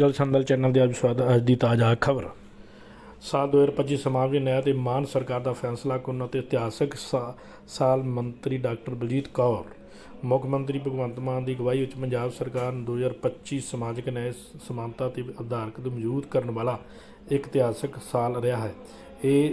ਗੱਲ ਸੰਦਲ ਚੈਨਲ ਦੇ ਅੱਜ ਸਵਾਗਤ ਅੱਜ ਦੀ ਤਾਜ਼ਾ ਖਬਰ। ਸਾਲ 2025 ਸਮਾਜਿਕ ਨਿਆਂ ਤੇ ਮਾਨ ਸਰਕਾਰ ਦਾ ਫੈਸਲਾ ਕਰਨ ਅਤੇ ਇਤਿਹਾਸਕ ਸਾਲ ਮੰਤਰੀ ਡਾਕਟਰ ਬਲਜੀਤ ਕੌਰ। ਮੁੱਖ ਮੰਤਰੀ ਭਗਵੰਤ ਮਾਨ ਦੀ ਅਗਵਾਈ ਵਿੱਚ ਪੰਜਾਬ ਸਰਕਾਰ ਨੇ 2025 ਸਮਾਜਿਕ ਨਿਆਂ ਸਮਾਨਤਾ ਤੇ ਆਧਾਰਿਤ ਮਜ਼ਬੂਤ ਕਰਨ ਵਾਲਾ ਇੱਕ ਇਤਿਹਾਸਕ ਸਾਲ ਰਿਹਾ ਹੈ। ਇਹ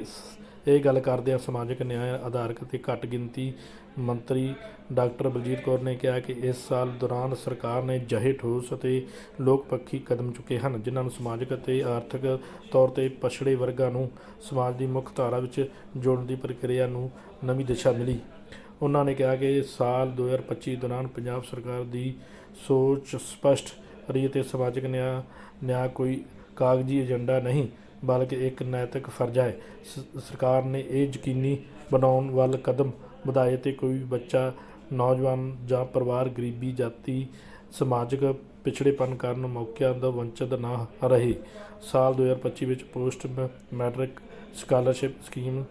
ਇਹ ਗੱਲ ਕਰਦੇ ਆ ਸਮਾਜਿਕ ਨਿਆਂ ਆਧਾਰਕ ਤੇ ਘੱਟ ਗਿਣਤੀ ਮੰਤਰੀ ਡਾਕਟਰ ਬਲਜੀਤ ਕੌਰ ਨੇ ਕਿਹਾ ਕਿ ਇਸ ਸਾਲ ਦੌਰਾਨ ਸਰਕਾਰ ਨੇ ਜਹੇ ਠੋਸ ਅਤੇ ਲੋਕ ਪੱਖੀ ਕਦਮ ਚੁੱਕੇ ਹਨ, ਜਿਨ੍ਹਾਂ ਨੂੰ ਸਮਾਜਿਕ ਅਤੇ ਆਰਥਿਕ ਤੌਰ ਤੇ ਪਛੜੇ ਵਰਗਾਂ ਨੂੰ ਸਮਾਜ ਦੀ ਮੁੱਖ ਧਾਰਾ ਵਿੱਚ ਜੋੜਨ ਦੀ ਪ੍ਰਕਿਰਿਆ ਨੂੰ ਨਵੀਂ ਦਿਸ਼ਾ ਮਿਲੀ। ਉਹਨਾਂ ਨੇ ਕਿਹਾ ਕਿ ਸਾਲ 2025 ਦੌਰਾਨ ਪੰਜਾਬ ਸਰਕਾਰ ਦੀ ਸੋਚ ਸਪਸ਼ਟ ਰਹੀ ਅਤੇ ਸਮਾਜਿਕ ਨਿਆਂ ਨਿਆਂ ਕੋਈ ਕਾਗਜ਼ੀ ਏਜੰਡਾ ਨਹੀਂ ਬਲਕਿ ਇੱਕ ਨੈਤਿਕ ਫਰਜ਼ ਹੈ। ਸ- ਸਰਕਾਰ ਨੇ ਇਹ ਯਕੀਨੀ ਬਣਾਉਣ ਵੱਲ ਕਦਮ ਵਧਾਏ ਤੇ ਕੋਈ ਵੀ ਬੱਚਾ, ਨੌਜਵਾਨ ਜਾਂ ਪਰਿਵਾਰ ਗਰੀਬੀ ਜਾਤੀ, ਸਮਾਜਿਕ ਪਿਛੜੇਪਨ ਕਾਰਨ ਮੌਕਿਆਂ ਦਾ ਵੰਚਿਤ ਨਾ ਰਹੇ। ਸਾਲ 2025 ਵਿੱਚ ਪੋਸਟ ਮ- ਮੈਟ੍ਰਿਕ ਸਕਾਲਰਸ਼ਿਪ ਸਕੀਮ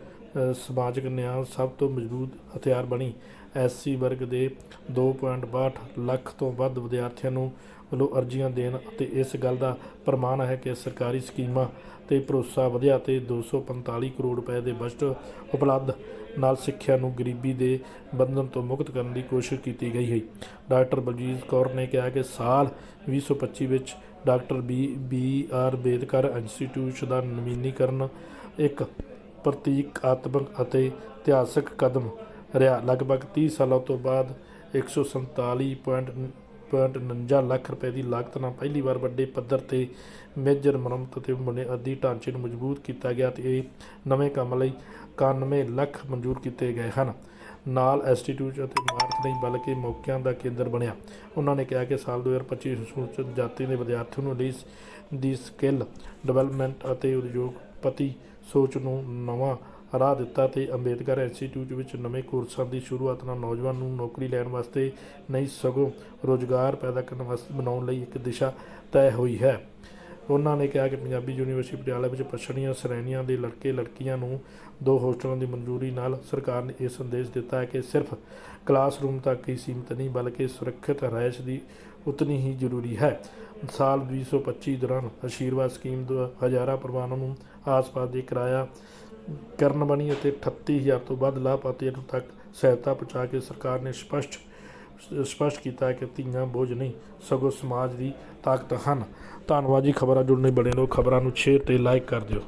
ਸਮਾਜਿਕ ਨਿਆਂ ਸਭ ਤੋਂ ਮਜ਼ਬੂਤ ਹਥਿਆਰ ਬਣੀ। ਐਸਸੀ ਵਰਗ ਦੇ 2.62 ਲੱਖ ਤੋਂ ਵੱਧ ਵਿਦਿਆਰਥੀਆਂ ਨੂੰ ਵੱਲੋਂ ਅਰਜ਼ੀਆਂ ਦੇਣ ਅਤੇ ਇਸ ਗੱਲ ਦਾ ਪ੍ਰਮਾਣ ਹੈ ਕਿ ਸਰਕਾਰੀ ਸਕੀਮਾਂ ਤੇ ਭਰੋਸਾ ਵਧਿਆ ਤੇ 245 ਕਰੋੜ ਰੁਪਏ ਦੇ ਬਜਟ ਉਪਲਬਧ ਨਾਲ ਸਿੱਖਿਆ ਨੂੰ ਗਰੀਬੀ ਦੇ ਬੰਧਨ ਤੋਂ ਮੁਕਤ ਕਰਨ ਦੀ ਕੋਸ਼ਿਸ਼ ਕੀਤੀ ਗਈ ਹੈ। ਡਾਕਟਰ ਬਲਜੀਤ ਕੌਰ ਨੇ ਕਿਹਾ ਕਿ ਸਾਲ 2025 ਵਿੱਚ doctor B B R Ambedkar institute ਦਾ ਨਵੀਨੀਕਰਨ ਇੱਕ ਪ੍ਰਤੀਕਾਤਮਕ ਅਤੇ ਇਤਿਹਾਸਕ ਕਦਮ ਰਿਹਾ। ਲਗਭਗ 30 ਸਾਲਾਂ ਤੋਂ ਬਾਅਦ 147.49 ਲੱਖ ਰੁਪਏ ਦੀ ਲਾਗਤ ਨਾਲ ਪਹਿਲੀ ਵਾਰ ਵੱਡੇ ਪੱਧਰ ਤੇ ਮੇਜਰ ਮੁਰੰਮਤ ਅਤੇ ਬੁਨਿਆਦੀ ਢਾਂਚੇ ਨੂੰ ਮਜ਼ਬੂਤ ਕੀਤਾ ਗਿਆ ਤੇ ਇਹ ਨਵੇਂ ਕੰਮ ਲਈ 91 ਲੱਖ ਮਨਜ਼ੂਰ ਕੀਤੇ ਗਏ ਹਨ। ਨਾਲ ਇੰਸਟੀਚਿਊਟ ਅਤੇ ਇਮਾਰਤ ਨਹੀਂ, ਬਲਕਿ ਮੌਕਿਆਂ ਦਾ ਕੇਂਦਰ ਬਣਿਆ। ਉਹਨਾਂ ਨੇ ਕਿਹਾ ਕਿ ਸਾਲ 2025 ਸੂਚਿਤ ਜਾਤੀ ਦੇ ਵਿਦਿਆਰਥੀਆਂ ਨੂੰ ਲਈ ਦੀ ਸਕਿੱਲ ਡਿਵੈਲਪਮੈਂਟ ਅਤੇ ਉਦਯੋਗ ਪਤੀ ਸੋਚ ਨੂੰ ਨਵਾਂ ਰਾਹ ਦਿੱਤਾ ਤੇ ਅੰਬੇਦਕਰ ਇੰਸਟੀਚਿਊਟ ਵਿੱਚ ਨਵੇਂ ਕੋਰਸਾਂ ਦੀ ਸ਼ੁਰੂਆਤ ਨਾਲ ਨੌਜਵਾਨ ਨੂੰ ਨੌਕਰੀ ਲੈਣ ਵਾਸਤੇ ਨਹੀਂ ਸਗੋਂ ਰੋਜ਼ਗਾਰ ਪੈਦਾ ਕਰਨ ਵਾਸਤੇ ਬਣਾਉਣ ਲਈ ਇੱਕ ਦਿਸ਼ਾ ਤੈਅ ਹੋਈ ਹੈ। ਉਹਨਾਂ ਨੇ ਕਿਹਾ ਕਿ ਪੰਜਾਬੀ ਯੂਨੀਵਰਸਿਟੀ ਪਟਿਆਲਾ ਵਿੱਚ ਪਛੜੀਆਂ ਸ਼੍ਰੇਣੀਆਂ ਦੇ ਲੜਕੇ ਲੜਕੀਆਂ ਨੂੰ ਦੋ ਹੋਸਟਲਾਂ ਦੀ ਮਨਜ਼ੂਰੀ ਨਾਲ ਸਰਕਾਰ ਨੇ ਇਹ ਸੰਦੇਸ਼ ਦਿੱਤਾ ਹੈ ਕਿ ਸਿਰਫ ਕਲਾਸਰੂਮ ਤੱਕ ਹੀ ਸੀਮਿਤ ਨਹੀਂ, ਬਲਕਿ ਸੁਰੱਖਿਅਤ ਰਿਹਾਇਸ਼ ਦੀ ਉਤਨੀ ਹੀ ਜ਼ਰੂਰੀ ਹੈ। ਸਾਲ 2025 ਦੌਰਾਨ ਆਸ਼ੀਰਵਾਦ ਸਕੀਮ ਦੋ ਹਜ਼ਾਰਾਂ ਪਰਿਵਾਰਾਂ ਨੂੰ ਆਸ-ਪਾਸ ਦੇ ਕਿਰਾਇਆ ਕਰਨ ਬਣੀ ਅਤੇ 38000 ਤੋਂ ਵੱਧ ਲਾਭਪਾਤਰੀਆਂ ਨੂੰ ਤੱਕ ਸਹਾਇਤਾ ਪਹੁੰਚਾ ਕੇ ਸਰਕਾਰ ਨੇ ਸਪਸ਼ਟ ਸਪਸ਼ਟ ਕੀਤਾ ਕਿ ਧੀਆਂ ਬੋਝ ਨਹੀਂ, ਸਗੋਂ ਸਮਾਜ ਦੀ ਤਾਕਤ ਹਨ। ਧੰਨਵਾਦ ਜੀ, ਖਬਰਾਂ ਜੁੜਨੇ ਬਣੇ ਰਹੋ। ਖਬਰਾਂ ਨੂੰ ਸ਼ੇਅਰ ਤੇ ਲਾਈਕ ਕਰ ਦਿਓ।